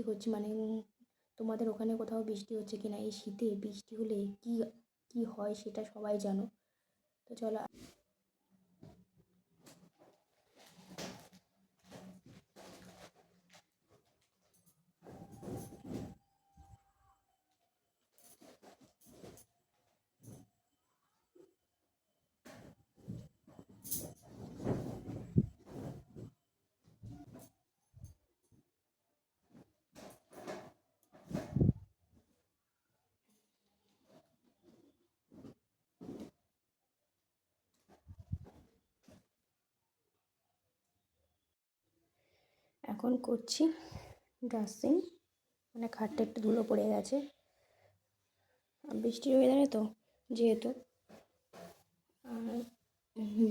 বৃষ্টি হচ্ছে মানে তোমাদের ওখানে কোথাও বৃষ্টি হচ্ছে কি না এই শীতে বৃষ্টি হলে কি কি হয় সেটা সবাই জানো। তো চলো এখন করছি ড্রাসিং মানে খাটটা একটু ধুলো পড়ে গেছে। বৃষ্টির ওয়েদারে তো যেহেতু আর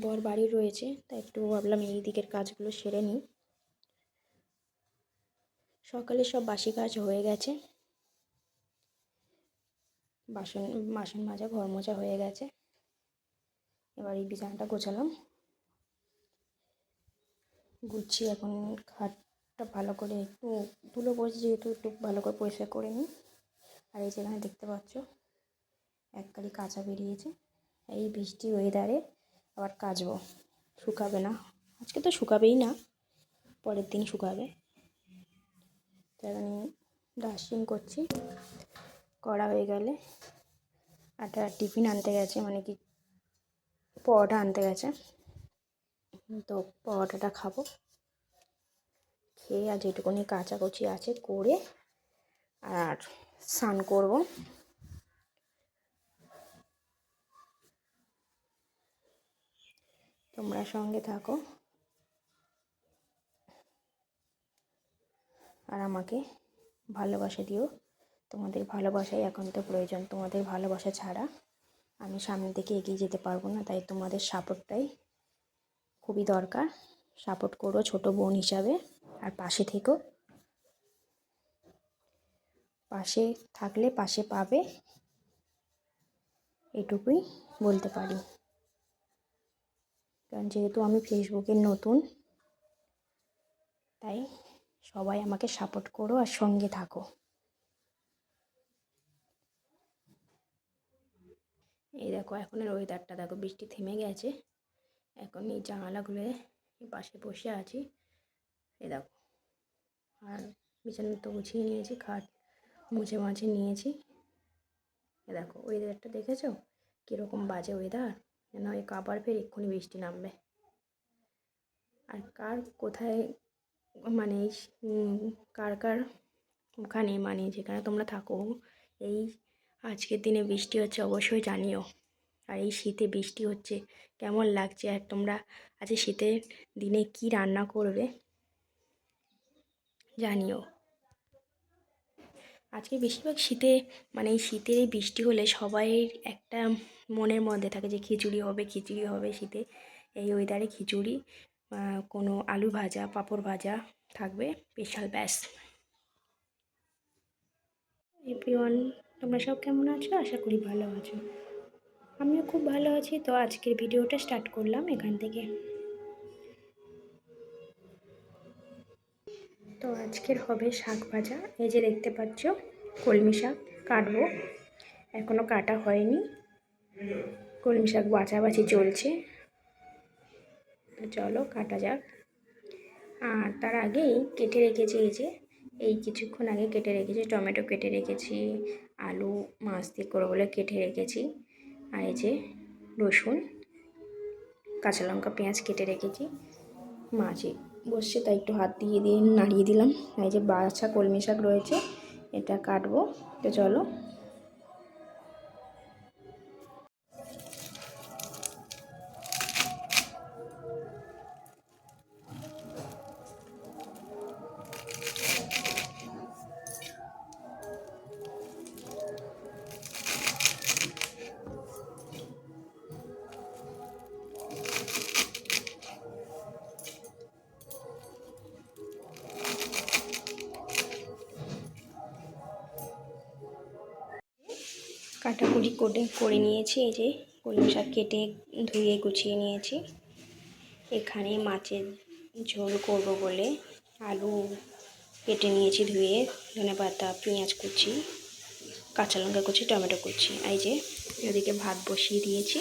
বর বাড়ি রয়েছে, তাই একটু ভাবলাম এই দিকের কাজগুলো সেরে নিই। সকালে সব বাসি কাজ হয়ে গেছে। বাসন বাসন মাজা, ঘর মোজা হয়ে গেছে। এবার এই বিছানাটা গোছালাম। গুছিয়ে এখন খাটটা ভালো করে একটু তুলো পড়েছে যেহেতু একটু ভালো করে পরিষ্কার করে নিই। আর এই যেখানে দেখতে পাচ্ছ এক কালি কাঁচা বেরিয়েছে। এই বৃষ্টি ওয়েদারে আবার কাচবো। শুকাবে না। আজকে তো শুকাবেই না, পরের দিন শুকাবে। তো এখানে ডাস্টিং করছি। করা হয়ে গেলে একটা টিফিন আনতে গেছে মানে কি পরোটা আনতে গেছে। তো পরোটাটা খাব। খেয়ে আর যেটুকুনি কাচাকুচি আছে করে আর স্নান করব। তোমরা সঙ্গে থাকো। আর আমাকে ভালোবাসা দিও। তোমাদের ভালোবাসাই এখন তো প্রয়োজন। তোমাদের ভালোবাসা ছাড়া আমি সামনের দিকে এগিয়ে যেতে পারব না। তাই তোমাদের সাপোর্টটাই খুবই দরকার। সাপোর্ট করো ছোট বোন হিসাবে। আর পাশে থেকো। পাশে থাকলে পাশে পাবে। এটুকুই বলতে পারি। কারণ যেহেতু আমি ফেসবুকে নতুন, তাই সবাই আমাকে সাপোর্ট করো আর সঙ্গে থাকো। এই দেখো এখনের ওয়েদারটা দেখো, বৃষ্টি থেমে গেছে। এখন এই জানালাগুলো পাশে বসে আছি। এ দেখো। আর বিছানা তো গুছিয়ে নিয়েছি, খাট মুছে মাছে নিয়েছি। এ দেখো ওয়েদারটা দেখেছ? কীরকম বাজে ওয়েদার যেন এই কাবার ফের এক্ষুনি বৃষ্টি নামবে। আর কার কোথায় মানে কার কার ওখানে মানে যেখানে তোমরা থাকো, এই আজকের দিনে বৃষ্টি হচ্ছে অবশ্যই জানিও। আর এই শীতে বৃষ্টি হচ্ছে, কেমন লাগছে? আর তোমরা আজকে শীতের দিনে কি রান্না করবে? জানিও। আজকে বেশিরভাগ শীতে মানে এই শীতের এই বৃষ্টি হলে সবাই একটা মনের মধ্যে থাকে যে খিচুড়ি হবে খিচুড়ি হবে শীতে। এই ওয়েদারে খিচুড়ি কোনো আলু ভাজা, পাঁপড় ভাজা থাকবে স্পেশাল ব্যাস। এভরিওয়ান তোমরা সব কেমন আছো? আশা করি ভালো আছো। আমিও খুব ভালো আছি। তো আজকের ভিডিওটা স্টার্ট করলাম এখান থেকে। তো আজকের হবে শাক ভাজা। এই যে দেখতে পাচ্ছ, কলমি শাক কাটবো। এখনও কাটা হয়নি। কলমি শাক বাছাবাছি চলছে। চলো কাটা যাক। আর তার আগেই কেটে রেখেছি এই যে, এই কিছুক্ষণ আগে কেটে রেখেছি, টমেটো কেটে রেখেছি, আলু, মাছ দিয়ে করে বলে কেটে রেখেছি, আর এই যে রসুন, কাঁচা লঙ্কা, পেঁয়াজ কেটে রেখেছি মাছই বসছে তাই একটু হাত দিয়ে দিয়ে নাড়িয়ে দিলাম। এই যে বাছা কলমি শাক রয়েছে, এটা কাটবো। তো চলো কাটাকুটি করে করে নিয়েছি, এই যে কলমি শাক কেটে ধুয়ে গুছিয়ে নিয়েছি। এখানে মাছের ঝোল করব বলে আলু কেটে নিয়েছি ধুয়ে, ধনে পাতা, পেঁয়াজ কুচি, কাঁচা লঙ্কা কুচি, টমেটো কুচি। এই যে ওদিকে ভাত বসিয়ে দিয়েছি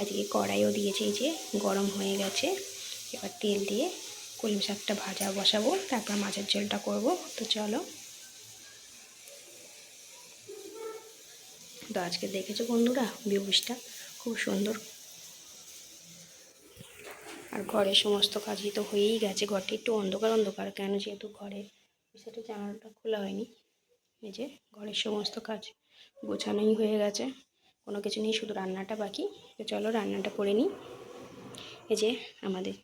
এদিকে কড়াইও দিয়েছি, এই যে গরম হয়ে গেছে। এবার তেল দিয়ে কলমি শাকটা ভাজা বসাবো, তারপর মাছের ঝোলটা করব। তো চলো তো আজকে দেখেছ বন্ধুরা বিভুষটা খুব সুন্দর। আর ঘরের সমস্ত কাজই তো হয়েই গেছে, ঘরটা একটু অন্ধকার অন্ধকার, কেন যেহেতু ঘরে সেটা জানালাটা খোলা হয়নি। এই যে ঘরের সমস্ত কাজ গোছানোই হয়ে গেছে, কোনো কিছু নেই, শুধু রান্নাটা বাকি। তো চলো রান্নাটা করে নিই। এই যে আমাদের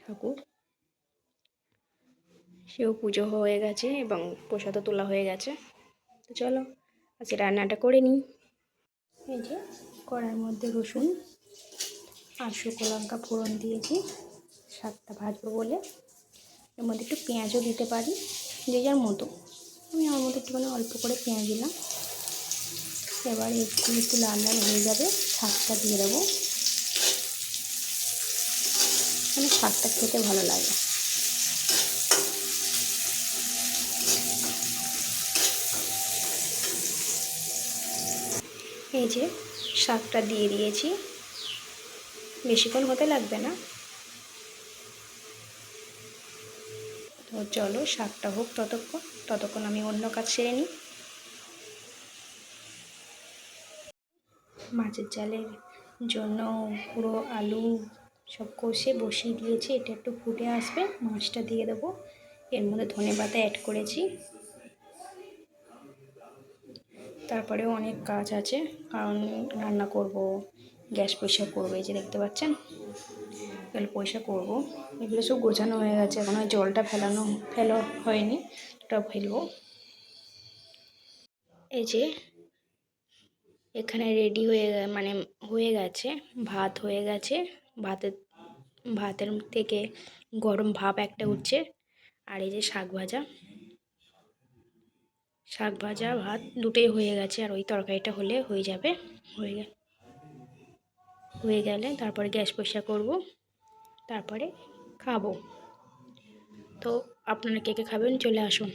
ঠাকুর, সেও পুজো হয়ে গেছে এবং প্রসাদও তোলা হয়ে গেছে। তো চলো আজকে রান্নাটা করে নিই। এই যে কড়ার মধ্যে রসুন আর শুকনো লঙ্কা ফোড়ন দিয়েছি, শাকটা ভাজবো বলে। এর মধ্যে একটু পেঁয়াজও দিতে পারি, যে যার মতো। আমি আমার মধ্যে একটুখানি অল্প করে পেঁয়াজ দিলাম। এবার একটু একটু লাল লাল হয়ে যাবে, শাকটা দিয়ে দেবো। মানে শাকটা খেতে ভালো লাগে। এই যে শাকটা দিয়ে দিয়েছি। বেশিক্ষণ হতে লাগবে না। তো চলো শাকটা হোক ততক্ষণ ততক্ষণ আমি অন্য কাজ সেরে নিই। মাছের জালের জন্য পুরো আলু সব কষে বসিয়ে দিয়েছি, এটা একটু ফুটে আসবে, মাছটা দিয়ে দেবো। এর মধ্যে ধনে পাতা অ্যাড করেছি। তারপরে অনেক কাজ আছে, কারণ রান্না করব, গ্যাস পরিষ্কার করব, এই যে দেখতে পাচ্ছেন? এগুলো পরিষ্কার করব। এগুলো সব গোছানো হয়ে গেছে, এখন জলটা ফেলানো, ফেলো হয়নি ওটা ফেলব। এই যে এখানে রেডি হয়ে মানে হয়ে গেছে, ভাত হয়ে গেছে, ভাতের ভাতের থেকে গরম ভাপ একটা উঠছে, আর এই যে শাক ভাজা। শাক ভাজা, ভাত দুটোই হয়ে গেছে আর ওই তরকারিটা হলে হয়ে যাবে। হয়ে গে হয়ে গেলে তারপরে গ্যাস পরিষ্কার করব। তারপরে খাব। তো আপনারা কে কে খাবেন চলে আসুন।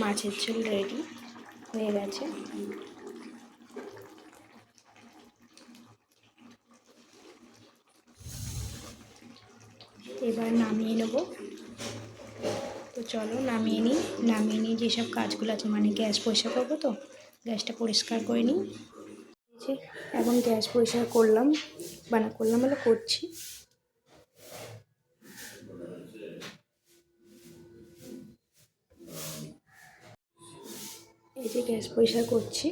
মাছের ঝোল রেডি হয়ে গেছে। এবার নামিয়ে নেব। তো চলো নামিয়ে নিই। নামিয়ে নিই যেসব কাজগুলো আছে মানে গ্যাস পরিষ্কার করব তো, গ্যাসটা পরিষ্কার করে নিই। এখন গ্যাস পরিষ্কার করলাম মানে করলাম বলে করছি। এই যে গ্যাস পরিষ্কার করছি।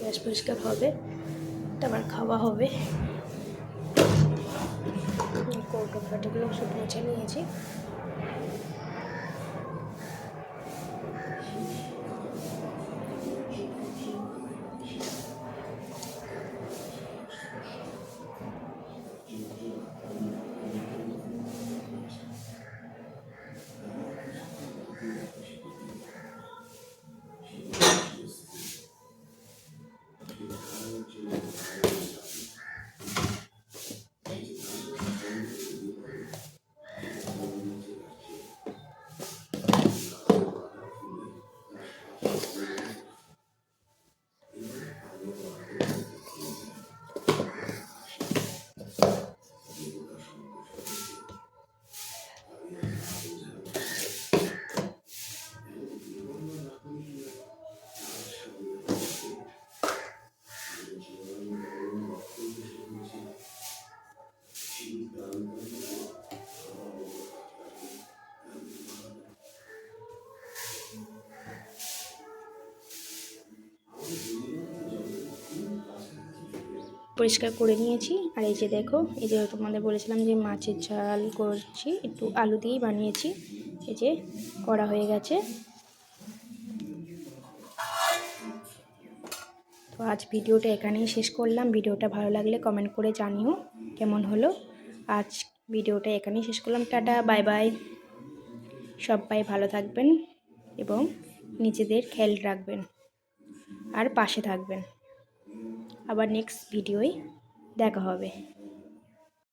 গ্যাস পরিষ্কার হবে, তারপর খাওয়া হবে। ফাটোগুলো সব মুছে নিয়েছি। পরিষ্কার করে নিয়েছি। আর এই যে দেখো, এই যে তোমাদের বলেছিলাম যে মাছের ঝাল করছি, একটু আলু দিয়েই বানিয়েছি। এই যে করা হয়ে গেছে। তো আজ ভিডিওটা এখানেই শেষ করলাম। ভিডিওটা ভালো লাগলে কমেন্ট করে জানিও কেমন হলো। আজ ভিডিওটা এখানেই শেষ করলাম। Ta-ta, bye bye. সবাই ভালো থাকবেন এবং নিজেদের খেয়াল রাখবেন। আর পাশে থাকবেন। আবার নেক্সট ভিডিওয় দেখা হবে।